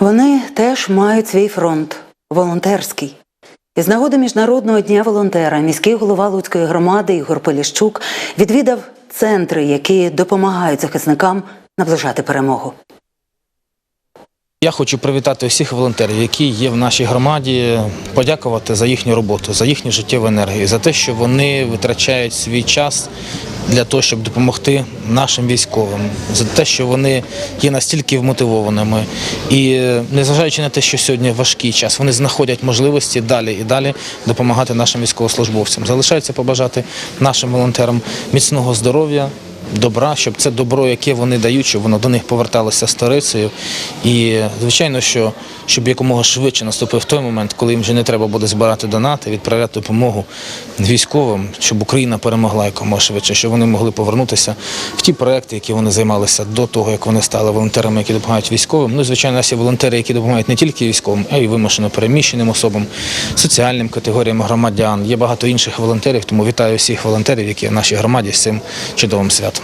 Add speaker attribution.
Speaker 1: Вони теж мають свій фронт волонтерський. Із нагоди Міжнародного дня волонтера міський голова Луцької громади Ігор Поліщук відвідав центри, які допомагають захисникам наближати перемогу.
Speaker 2: Я хочу привітати всіх волонтерів, які є в нашій громаді, подякувати за їхню роботу, за їхню життєву енергію, за те, що вони витрачають свій час для того, щоб допомогти нашим військовим, за те, що вони є настільки вмотивованими. І е, незважаючи на те, що сьогодні важкий час, вони знаходять можливості далі і далі допомагати нашим військовослужбовцям. Залишається побажати нашим волонтерам міцного здоров'я, добра, щоб це добро, яке вони дають, щоб воно до них поверталося сторицею. І звичайно, що щоб якомога швидше наступив той момент, коли їм вже не треба буде збирати донати, відправляти допомогу військовим, щоб Україна перемогла якомога швидше, щоб вони могли повернутися в ті проекти, які вони займалися до того, як вони стали волонтерами, які допомагають військовим. Ну, звичайно, у є волонтери, які допомагають не тільки військовим, а й вимушено переміщеним особам, соціальним категоріям громадян. Є багато інших волонтерів, тому вітаю всіх волонтерів, які в нашій громаді з цим чудовим святом.